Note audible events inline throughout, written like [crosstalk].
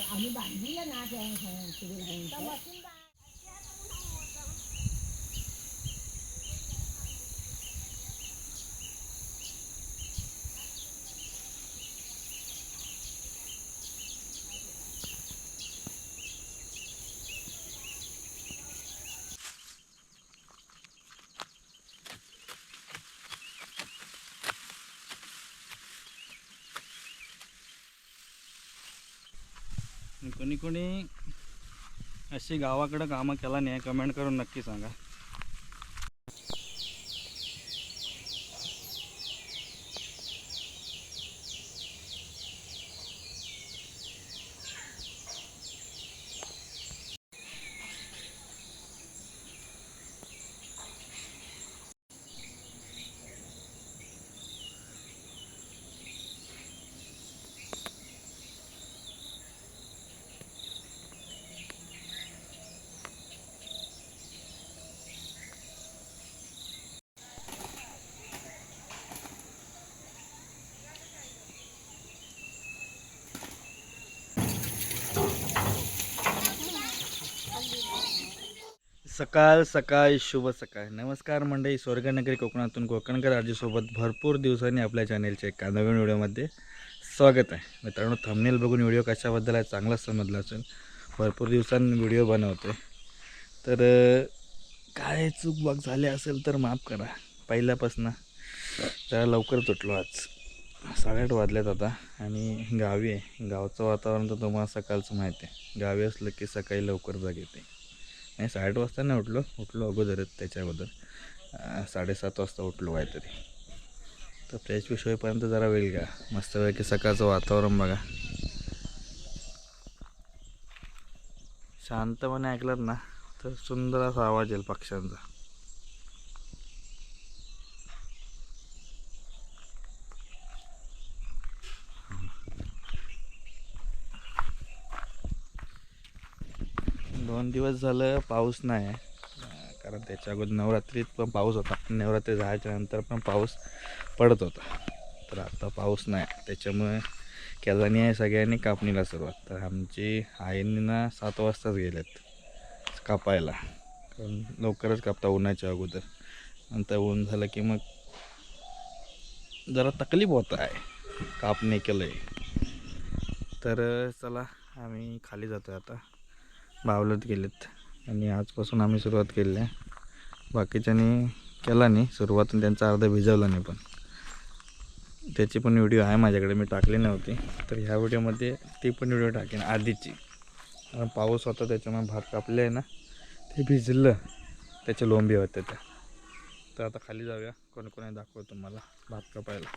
आम्ही बांधलीला ना त्या कोणी कोणी अशी गावाकडं कामं केला नाही. कमेंट करून नक्की सांगा. सकाळ सकाळ शुभ सकाळ. नमस्कार मंडळी स्वर्गनगरी कोकणातून कोकणकर आजीसोबत भरपूर दिवसांनी आपल्या चॅनेलच्या एका नवीन व्हिडिओमध्ये स्वागत आहे. मित्रांनो थंबनेल बघून व्हिडिओ कशाबद्दल आहे चांगलाच समजला असेल. भरपूर दिवसांनी व्हिडिओ बनवतो तर काय चूक बाग झाली असेल तर माफ करा. पहिल्यापासून जरा लवकर तुटलो आज. साडेआठ वाजल्यात आता आणि गावी आहे. गावचं वातावरण तर तुम्हाला सकाळचं माहिती आहे. गावी असलं की सकाळी लवकर जाग येते. नाही साठ वाजता नाही उठलो. उठलो अगोदरच त्याच्याबद्दल. अगोदर साडेसात वाजता उठलो काहीतरी. तर फ्रेश विश होईपर्यंत जरा वेळ घ्या. मस्त वेळ की सकाळचं वातावरण बघा. शांतपणे ऐकलात ना तर सुंदर असा आवाज येईल पक्ष्यांचा. दोन दिवस झालं पाऊस नाही आहे. कारण त्याच्या अगोदर नवरात्रीत पण पाऊस होता. नवरात्री जायच्या नंतर पण पाऊस पडत होता. तर आता पाऊस नाही. त्याच्यामुळे केलानी आहे सगळ्यांनी कापणीला सुरुवात. तर आमची आईंनी ना सात वाजताच गेलेत कापायला. कारण लवकरच कापता उन्हाच्या अगोदर. नंतर ऊन झालं की मग जरा तकलीफ होत आहे. कापणी केलं आहे तर चला आम्ही खाली जातो आता. बावलत गेलेत. आणि आजपासून आम्ही सुरुवात केली आहे. बाकीच्यानी केला नाही. सुरुवातून त्यांचा अर्धा भिजवला नाही पण. त्याची पण व्हिडिओ आहे माझ्याकडे. मी टाकली नव्हती. तर ह्या व्हिडिओमध्ये ती पण व्हिडिओ टाकेन आधीची. कारण पाऊस होता त्याच्यामुळे भात कापले आहे ना. ते भिजलं. त्याच्या लोंबी होत्या त्या. तर आता खाली जाऊया. कोणी कोणी दाखवतो तुम्हाला भात कापायला.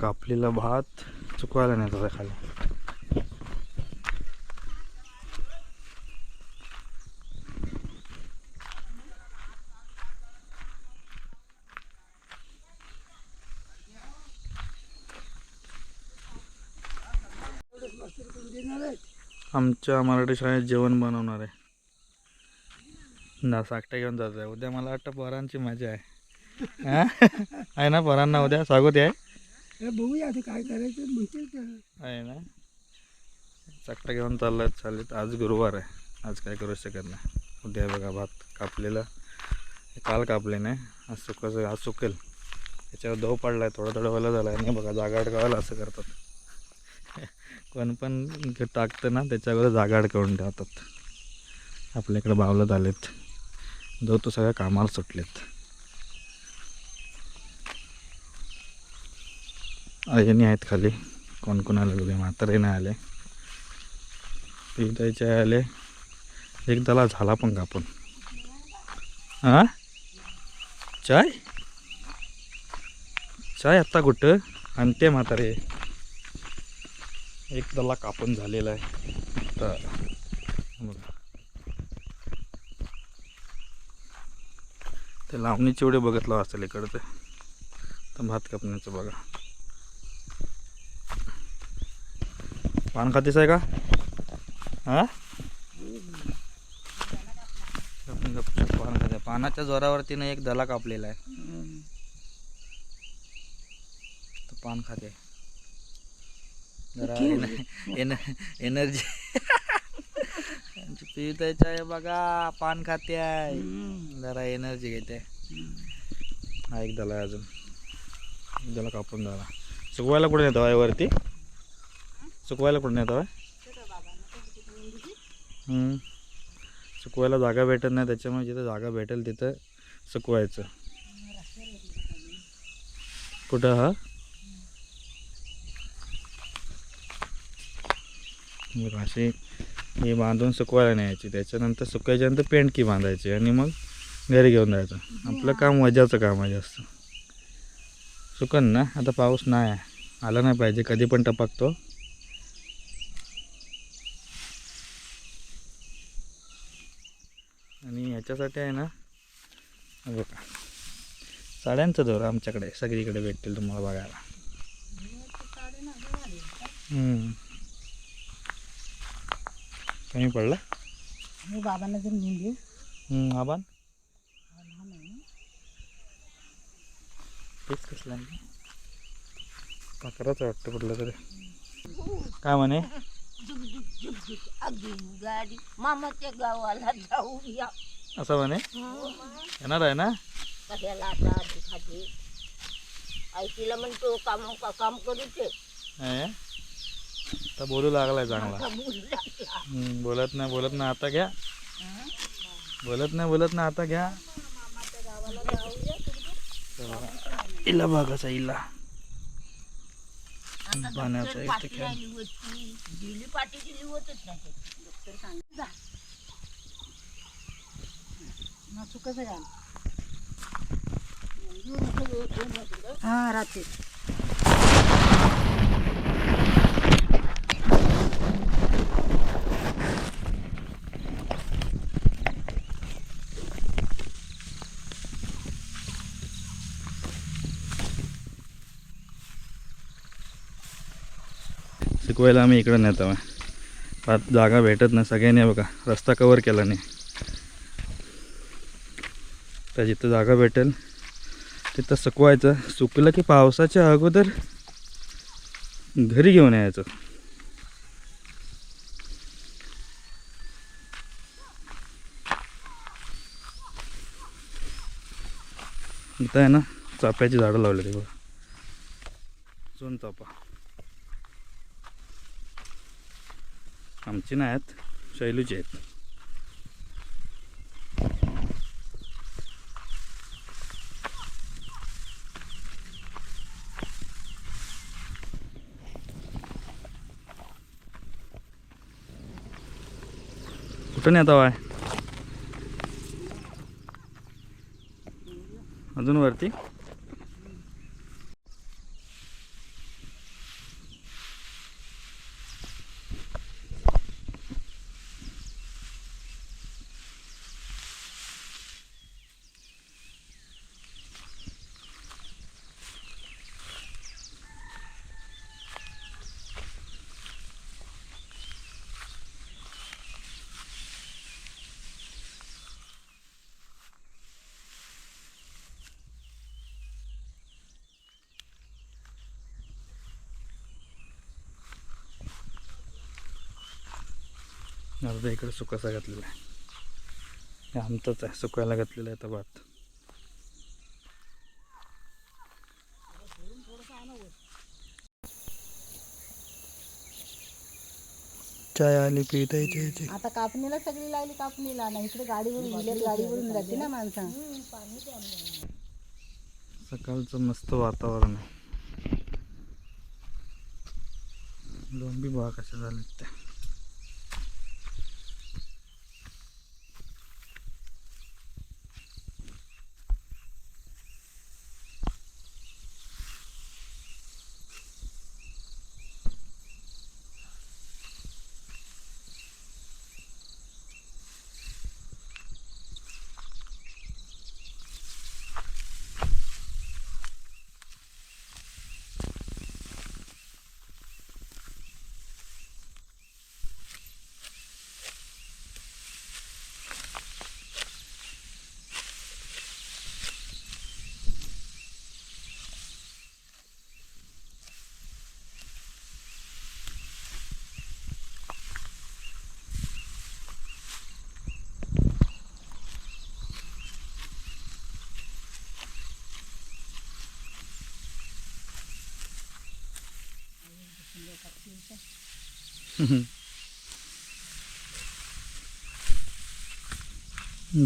कापलेला भात. चुकवायला नाही त्याचा खाली आमच्या मराठी शाळेत जेवण बनवणार आहे. ना साकट्या घेऊन जायचं आहे उद्या मला वाटतं पोरांची मजा आहे. आहे ना पोरांना उद्या? स्वागत आहे. बघूया आता काय करायचं म्हणतील आहे ना? चकटा घेऊन चाललं चालेल आज गुरुवार आहे. आज काय करू शकत नाही. उद्या बघा भात कापलेला. काल कापले नाही. आज सुकाचं आज सुकेल. त्याच्यावर दव पडला आहे थोडा थोडा वेळा झाला आहे नाही बघा जागा अडकावायला असं करतात. कोण पण टाकतं ना त्याच्यावर जागा अडकावून ठेवतात. आपल्याकडे बावलत आलेत. दव तो सगळ्या कामाला सुटलेत. आयनी आहेत खाली. कोण कोण आले बघे म्हातारे नाही आले. पिताचे आले. एकदाला झाला पण कापून. हां चाय? चाय आत्ता कुठं? आणते म्हातारे. एक दला कापून झालेला आहे. तर. ते लावणीचे एवढे बघितलं असेल इकडचं तर भात कापण्याचं बघा. पान खातेस आहे का? हा? पान खाते. पानाच्या जोरावरतीनं एक दला कापलेला आहे. पान खाते. जरा. N- N- energy. पितायचं आहे बघा पान खाते आहे. जरा एनर्जी घेते. हा एक दला अजून. दला कापून झाला सुकवायला कुठे नेतो? आहे वरती सुकवायला कुठे नाही आहे सुकवायला जागा भेटत नाही त्याच्यामुळे जिथं जागा भेटेल तिथं सुकवायचं. कुठं हा? अशी ही बांधून सुकवायला न्यायची. त्याच्यानंतर सुकायच्यानंतर पेंटकी बांधायची आणि मग घरी घेऊन जायचं. आपलं काम मजाचं काम आहे जास्त. सुकन ना? आता पाऊस नाही आहे. आला नाही पाहिजे. कधी पण टपकतो आणि ह्याच्यासाठी आहे ना? बघा. साड्यांचं दोर आमच्याकडे सगळीकडे भेटतील तुम्हाला बघायला. कमी पडला? मी बाबांना जर नेली आबान? तेच कसला पाकराच वाटतं कुठलं तरी. काय म्हणे? अगदी गाडी. मामाच्या गावाला जाऊया. असं म्हणे. येणार आहे ना? कशाला आता आधी खाते आयटीला म्हणतो काम काम करूचे. हे? आता बोलू लागलाय चांगला. आता बोलू लागला. हम्म, बोलत नाही बोलत नाही आता घ्या. बोलत नाही बोलत नाही आता घ्या. इला बघाचा इला. पाण्याचा एक पाठी ठिकाण राहिली होती. दिली पाठी दिली होतच नाही. डॉक्टर सांगितलं कसं घाल हा रात्री. शिकवायला आम्ही इकडं नेतो. आहे पात जागा भेटत नाही सगळ्यांनी बघा रस्ता कवर केला नाही. तर जिथं जागा भेटेल तिथं सुकवायचं. सुकलं की पावसाच्या अगोदर घरी घेऊन यायचं. इथं आहे ना चाफ्याची झाडं लावले ते बघा. सोन चाफा. आमची नाही आहेत शैलूची आहेत. कुठं येतो आहे अजून वरती? अर्धा इकडे सुकासा घातलेला आहे. हे आमचंच आहे सुकायला घातलेलं आहे आता भात. चाय आली पिता यायची आता कापणीला सगळी लागली कापणीला. ना इकडे गाडीवरून गाडीवरून जाते ना माणसा. सकाळचं मस्त वातावरण आहे. लोंबी बघा कशा झाल्यात त्या.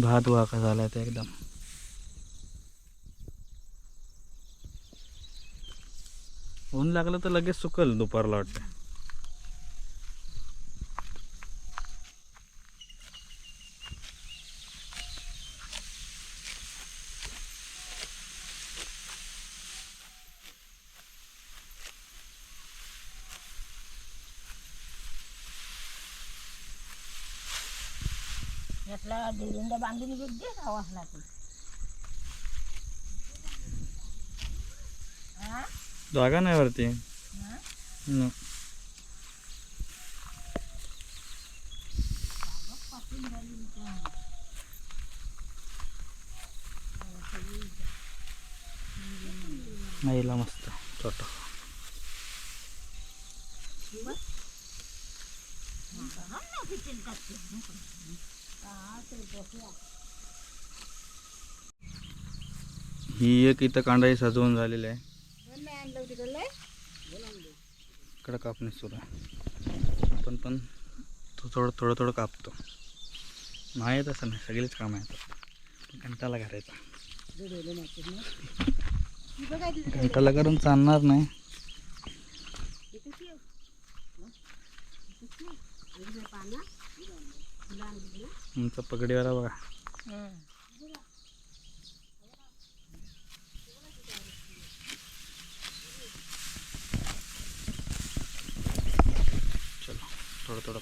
भात वाका झाला तर एकदम. ऊन लागलं तर लगेच सुकल दुपारला वाटतं. डिलिंडा बांधून घेत दे गावासला तू हा? जागा नाही वरती. नाहीला मस्त छोटा टाकते. हा. ही एक इथं कांडाही सजवून झालेली आहे. इकडं कापणी सुरू आहे. आपण पण तो थोडं थोडं थोडं कापतो. नाही येत असं नाही सगळेच काम येतात घंटाला करायचा [laughs] घंटाला करून चालणार नाही. आमचा पगडीवाला बघा. चलो थोडं थोडं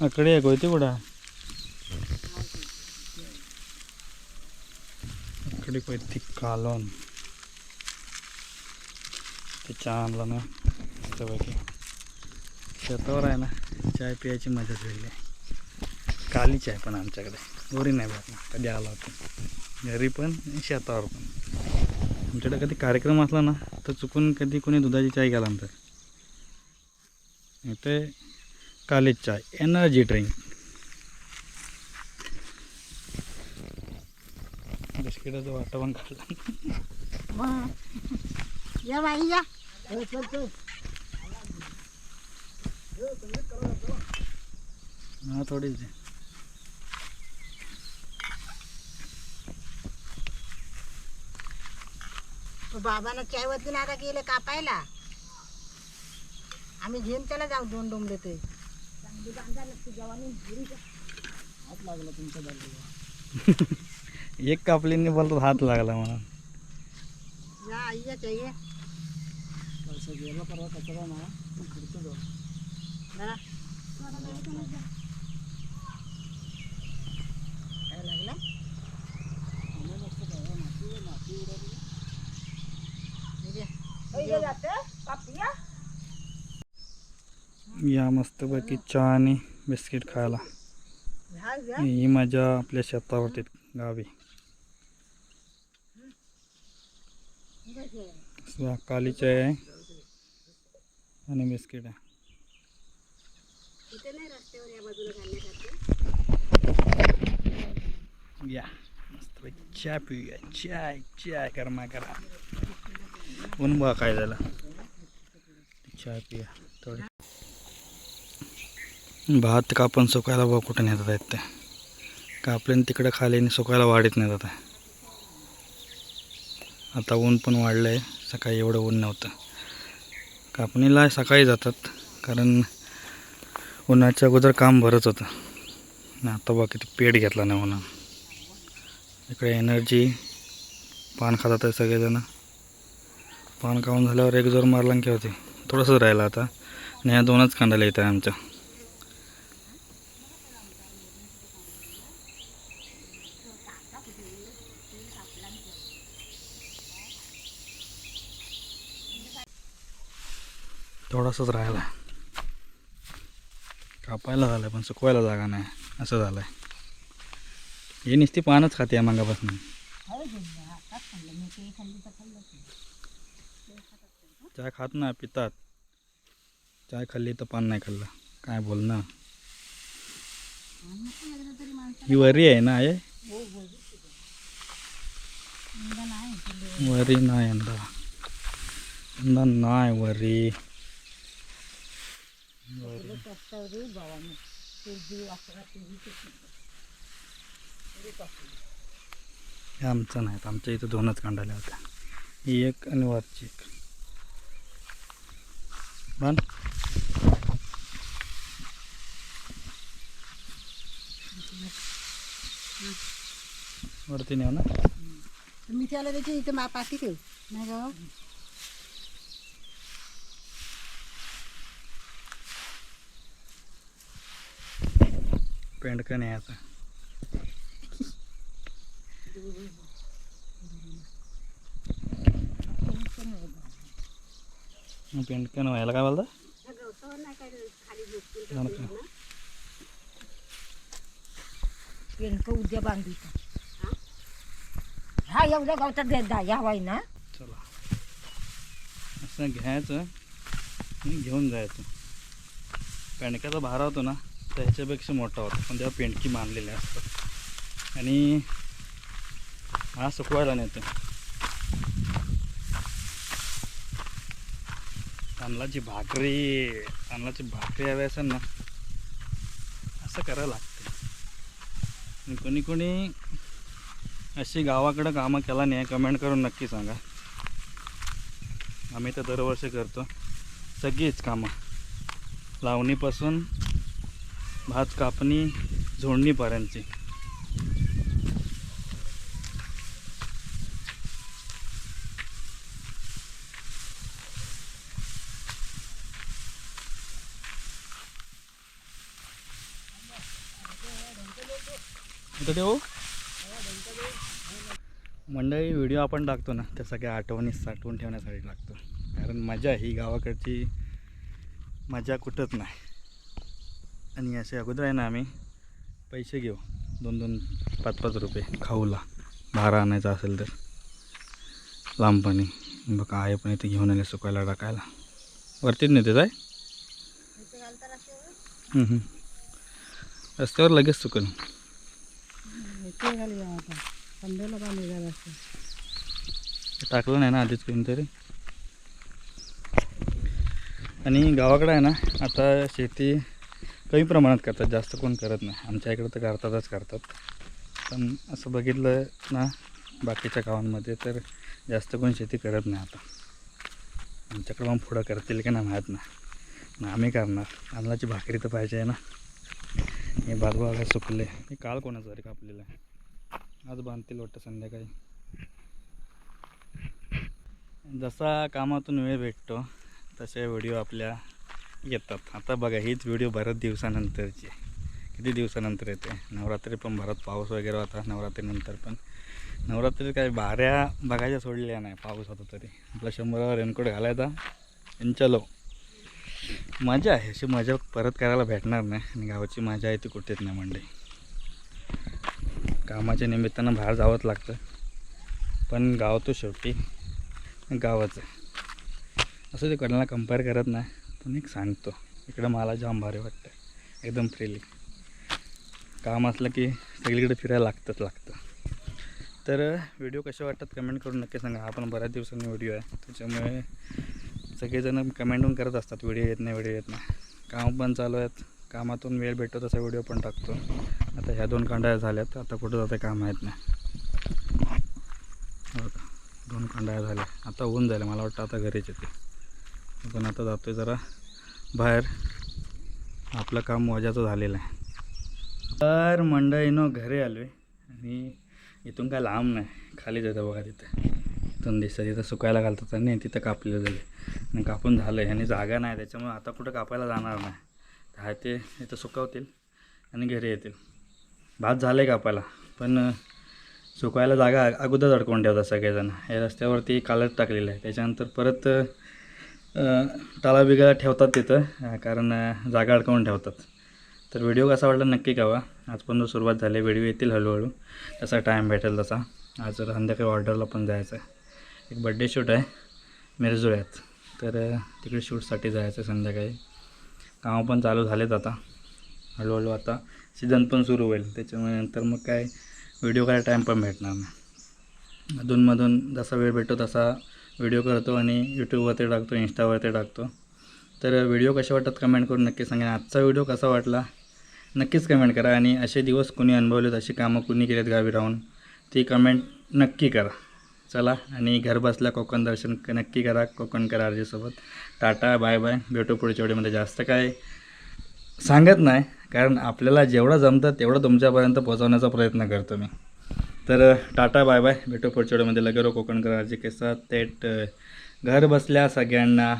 कापूया अकडे आहे कोयते कुठं? अकडे कोयती कालवण. ते चहा आणला ना शेतावर आहे ना चाय प्यायची मजाच वेगळी आहे. काली चाय पण आमच्याकडे. गोरी नाही बघ कधी आला होता. घरी पण आणि शेतावर पण. आमच्याकडे कधी कार्यक्रम असला ना तर चुकून कधी कोणी दुधाची चाय घ्यायला आणतात इथे कालीच चाय एनर्जी ड्रिंक. बिस्किटाचं वाटा पण काढला या बाई या. हा थोडीच आहे. बाबानं चाय वरती आता गेले कापायला. आम्ही घेऊन त्याला जाऊ दोन डोंबले ते. एक कापलीने बोलतो हात लागला मला या आई या चाहिए जरा. काय लागलं? हे घे. या मस्तपैकी चहा आणि बिस्किट खायला. ही मजा आपल्या शेतावरती गावी. काली चाय आहे आणि बिस्किट आहे. या मस्त चहा पिऊया. चाय चाय करमा करा ऊन बघा काय झालं. चहा पिया भात कापून सुकायला बघ कुठं नेतात आहेत ते? कापल्याने तिकडं खाली आणि सुकायला वाढीत नेतात आहे? आता ऊन पण वाढलं आहे सकाळी एवढं ऊन नव्हतं. कापणीला सकाळी जातात कारण उन्हाच्या अगोदर काम भरत होतं. आता बघ किती पेट घेतला नाही उन्हा इकडे एनर्जी पान खातात आहे सगळेजण. पान खाऊन झाल्यावर एक जोर मारला की होते थोडंसंच राहिलं आता. आणि ह्या दोनच कांडाला येत आहे आमच्या असंच राहिला कापायला झालं पण सुकवायला जागा नाही. असं झालं आहे हे नुसती पानच खाते या मागापासून. चाय खात ना पितात. चाय खाल्ली तर पान नाही खाल्लं. काय बोल ना ही वरी आहे ना आहे वरी नाही यंदा. यंदा नाही वरी. हे आमचं नाहीत. आमच्या इथं दोनच कांडाल्या होत्या. ही एक आणि वरची एक. बन. वरती नेऊ ना. मी त्याला त्याची इथे मा पाठी ठेव. नाही का पेंड का नाही आता. पेंट का व्हायला काय बोलता. पेंट उद्या बांधू हा एवढ्या गावतात देत दा या वाई ना चला. असं घ्यायचं आणि घेऊन जायचं. पेंडक्याचा भारा होतो ना. त्याच्यापेक्षा मोठा होता पण तेव्हा पेंडकी बांधलेली असतात. आणि हा सुकवायला नेतो तांदळाची भाकरी तांदळाची भाकरी हवी असेल ना असं करायला लागते. कोणी कोणी अशी गावाकडं कामं केला नाही कमेंट करून नक्की सांगा. आम्ही तर दरवर्षी करतो. सगळीच कामं. लावणीपासून भात कापणी झोडणीपर्यंतची. ठेवू? मंडळी व्हिडिओ आपण टाकतो ना त्या सगळ्या आठवणी साठवून ठेवण्यासाठी टाकतो कारण मजा ही गावाकडची मजा कुठंच नाही. आणि असे अगोदर आहे ना आम्ही पैसे घेऊ. दोन दोन पाच पाच रुपये खाऊला. भारा आणायचा असेल तर. लांबपणी. बघा आहे पण इथे घेऊन आले सुकायला टाकायला. वरतीच नेते जाय. रस्त्यावर लगेच सुकल टाकलं नाही ना आधीच कोणतरी. आणि गावाकडं आहे ना आता शेती कमी प्रमाणात करतात जास्त कोण करत नाही. आमच्या इकडं तर करतातच करतात. पण असं बघितलं ना बाकीच्या गावांमध्ये तर जास्त कोण शेती करत नाही आता. आमच्याकडं मग पुढं करतील की नाही माहीत नाही. ना आम्ही करणार. तांदळाची भाकरी तर पाहिजे आहे ना. हे बागबागा सुकले. हे काल कोणाचं तरी कापलेलं आहे. आज बांधतील वाटतं संध्याकाळी. जसा कामातून वेळ भेटतो तसे व्हिडिओ आपल्या येतात. आता बघा हीच व्हिडिओ बऱ्याच दिवसानंतरची. किती दिवसानंतर येते? नवरात्री पण भरत पाऊस वगैरे होता नवरात्रीनंतर पण. नवरात्रीत काय बाऱ्या बघायच्या सोडल्या नाही पाऊस होता तरी. आपला शंभरावर रेनकोट घालायचा आणि चलो. मजा आहे अशी मजा परत करायला भेटणार नाही आणि गावाची मजा आहे ती कुठेच नाही म्हणली कामाच्या निमित्तानं बाहेर जावंच लागतं. पण गाव तो शेवटी गावच आहे. असं ते कोणाला कंपेअर करत नाही. पण एक सांगतो. इकडं मला जाम भारी वाटतं एकदम फ्रीली काम असलं की सगळीकडे फिरायला लागतंच लागतं. तर व्हिडिओ कसे वाटतात कमेंट करून नक्की सांगा. आपण बऱ्याच दिवसांनी व्हिडिओ आहे. त्याच्यामुळे सगळेजण कमेंट पण करत असतात. व्हिडिओ येत नाही व्हिडिओ येत नाही. काम पण चालू आहेत. कामातून वेळ भेटतो तसा व्हिडिओ पण टाकतो. आता ह्या दोन कांड्या झाल्यात. आता कुठं जाते काम माहीत नाही. हो का दोन कांड्या झाल्या. आता होऊन झालं. मला वाटतं आता घरीच येते. पण आता जातो आहे जरा. बाहेर आपलं काम मजाचं झालेलं आहे. तर मंडळीनो घरी आलो आहे आणि इथून काय लांब नाही. खाली जातं बघा तिथं. इथून दिसतं तिथं सुकायला घालतात आणि तिथं कापलेलं झालं आणि कापून झालं आहे आणि जागा नाही त्याच्यामुळे आता कुठं कापायला जाणार नाही. तर आहे ते इथं सुकवतील आणि घरी येतील. भात झालं आहे कापायला पण सुकायला जागा अगोदर अडकवून ठेवतात सगळेजण. हे रस्त्यावरती कालच टाकलेलं आहे. त्याच्यानंतर परत टाळा बिगाला ठेवतात तिथं कारण जागा अडकवून ठेवतात. तर व्हिडिओ कसा वाटला नक्की कळवा. आजपर्यंत सुरुवात झाली व्हिडिओ येतील हळूहळू. तसा टाईम भेटेल तसा. आज संध्याकाळी ऑर्डरला पण जायचं आहे. एक बड्डे शूट आहे मिरजुळ्यात. तर तिकडे शूटसाठी जायचं आहे संध्याकाळी. कामं पण चालू झालेत आता. हळूहळू आता सीझन पण सुरू होईल. त्याच्यामुळे नंतर मग काय व्हिडिओ करायला टाईम पण भेटणार नाही. अधूनमधून जसा वेळ भेटतो तसा व्हिडिओ करतो आणि यूट्यूबवरती टाकतो इंस्टावरती टाकतो. तर व्हिडिओ कसे वाटतात कमेंट करून नक्की सांगा. आजचा व्हिडिओ कसा वाटला नक्कीच कमेंट करा. आणि असे दिवस कुणी अनुभवलेत अशी कामं कुणी केलेत गावी राहून ती कमेंट नक्की करा. चला आणि घर बसल्या कोकण दर्शन नक्की करा कोकण करा आरजीसोबत टाटा बाय बाय भेटू पुढच्या वेळेमध्ये जास्त काय सांगत नाही कारण आपल्याला जेवढं जमतं तेवढं तुमच्यापर्यंत पोहोचवण्याचा प्रयत्न करतो मी. तर टाटा बाय बाय. भेटू पुढच्या लगेरो कोकण करा आरजी थेट घर बसल्या सगळ्यांना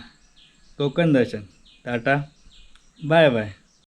कोकण दर्शन. Tata bye bye.